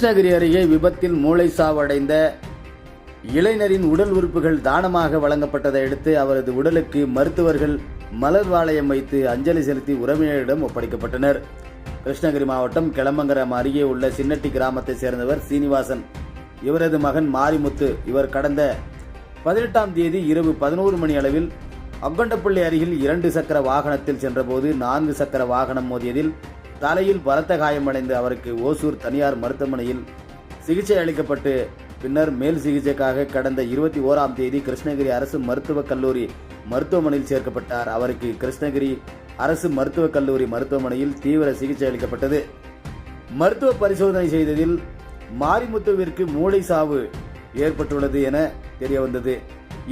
கிருஷ்ணகிரி அருகே விபத்தில் மூளை சாவடைந்த இளைஞரின் உடல் உறுப்புகள் தானமாக வழங்கப்பட்டதை அடுத்து அவரது உடலுக்கு மருத்துவர்கள் மலர் வாளையம் வைத்து அஞ்சலி செலுத்தி உறவினரிடம் ஒப்படைக்கப்பட்டனர். கிருஷ்ணகிரி மாவட்டம் கிளம்பங்கரம் அருகே உள்ள சின்னட்டி கிராமத்தைச் சேர்ந்தவர் சீனிவாசன். இவரது மகன் மாரிமுத்து. இவர் கடந்த பதினெட்டாம் தேதி இரவு பதினோரு மணி அளவில் அக்கொண்டப்பள்ளி அருகில் இரண்டு சக்கர வாகனத்தில் சென்றபோது நான்கு சக்கர வாகனம் மோதியதில் தலையில் பலத்த காயமடைந்து அவருக்கு ஓசூர் தனியார் மருத்துவமனையில் சிகிச்சை அளிக்கப்பட்டு பின்னர் மேல் சிகிச்சைக்காக கடந்த இருபத்தி ஓராம் தேதி கிருஷ்ணகிரி அரசு மருத்துவக் கல்லூரி மருத்துவமனையில் சேர்க்கப்பட்டார். அவருக்கு கிருஷ்ணகிரி அரசு மருத்துவக் கல்லூரி மருத்துவமனையில் தீவிர சிகிச்சை அளிக்கப்பட்டது. மருத்துவ பரிசோதனை செய்ததில் மாரிமுத்துவிற்கு மூளை சாவு ஏற்பட்டுள்ளது என தெரிய வந்தது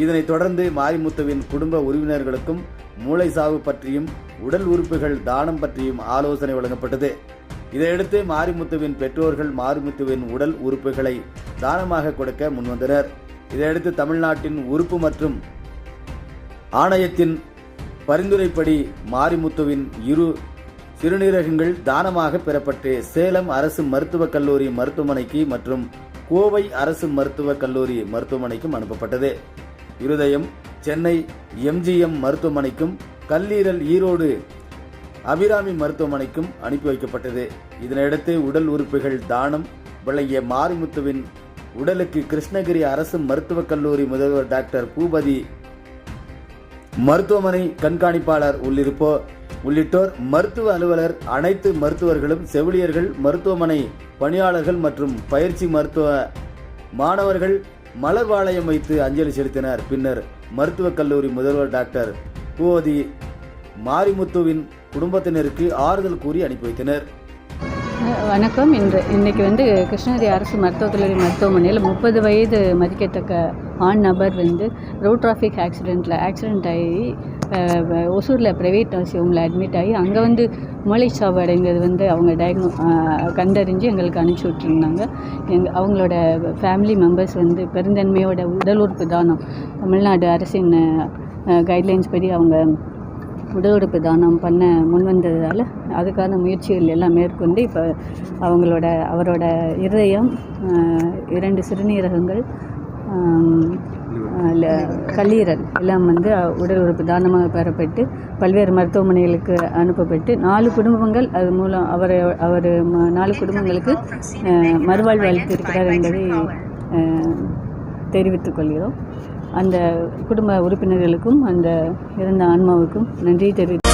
இதனைத் தொடர்ந்து மாரிமுத்துவின் குடும்ப உறவினர்களுக்கும் மூளை சாவு பற்றியும் உடல் உறுப்புகள் தானம் பற்றியும் ஆலோசனை வழங்கப்பட்டது. இதையடுத்து மாரிமுத்துவின் பெற்றோர்கள் மாரிமுத்துவின் உடல் உறுப்புகளை தானமாக கொடுக்க முன்வந்தனர். இதையடுத்து தமிழ்நாட்டின் உறுப்பு மற்றும் ஆணையத்தின் பரிந்துரைப்படி மாரிமுத்துவின் இரு சிறுநீரகங்கள் தானமாக பெறப்பட்டு சேலம் அரசு மருத்துவக் கல்லூரி மருத்துவமனைக்கு மற்றும் கோவை அரசு மருத்துவக் கல்லூரி மருத்துவமனைக்கும் அனுப்பப்பட்டது. இருதயம் சென்னை எம்ஜிஎம் மருத்துவமனைக்கும் கல்லீரல் ஈரோடு அபிராமி மருத்துவமனைக்கும் அனுப்பி வைக்கப்பட்டது. இதனையடுத்து உடல் உறுப்புகள் தானம் வழங்கிய மாரிமுத்துவின் உடலுக்கு கிருஷ்ணகிரி அரசு மருத்துவக் கல்லூரி முதல்வர் டாக்டர் பூபதி மருத்துவமனை கண்காணிப்பாளர் உள்ளிருப்போ உள்ளிட்டோர் மருத்துவ அலுவலர் அனைத்து மருத்துவர்களும் செவிலியர்கள் மருத்துவமனை பணியாளர்கள் மற்றும் பயிற்சி மருத்துவ மாணவர்கள் மலர் வாளையம் வைத்து அஞ்சலி செலுத்தினர். பின்னர் மருத்துவக் கல்லூரி முதல்வர் டாக்டர் பூவதி மாரிமுத்துவின் குடும்பத்தினருக்கு ஆறுதல் கூறி அனுப்பி வைத்தனர். வணக்கம். இன்று இன்றைக்கி வந்து கிருஷ்ணகிரி அரசு மருத்துவக் கல்லூரி மருத்துவமனையில் முப்பது வயது மதிக்கத்தக்க ஆண் நபர் வந்து ரோட் டிராஃபிக் ஆக்சிடெண்ட்டில் ஆக்சிடெண்ட் ஆகி ஒசூரில் ப்ரைவேட் ஹோமில் அட்மிட் ஆகி அங்கே வந்து மூளைச்சாவு அடைங்கிறது வந்து அவங்க டயக்னோ கண்டறிஞ்சு எங்களுக்கு அனுப்பிச்சி விட்ருந்தாங்க எங்கள் அவங்களோட ஃபேமிலி மெம்பர்ஸ் வந்து பெருந்தன்மையோட உடல் உறுப்பு தானம் தமிழ்நாடு அரசின் கைட்லைன்ஸ் படி அவங்க உடல் உறுப்பு தானம் பண்ண முன் வந்ததால் அதுக்கான முயற்சிகள் எல்லாம் மேற்கொண்டு இப்போ அவங்களோட அவரோட இருதயம் இரண்டு சிறுநீரகங்கள் கல்லீரல் எல்லாம் வந்து உடல் உறுப்பு தானமாக பெறப்பட்டு பல்வேறு மருத்துவமனைகளுக்கு அனுப்பப்பட்டு நாலு குடும்பங்கள் அது மூலம் அவர் அவர் ம- நாலு குடும்பங்களுக்கு மறுவாழ்வு அளித்திருக்கிறார் என்பதை தெரிவித்துக் கொள்கிறோம். அந்த குடும்ப உறுப்பினர்களுக்கும் அந்த இறந்த ஆன்மாவுக்கும் நன்றி தெரிவித்து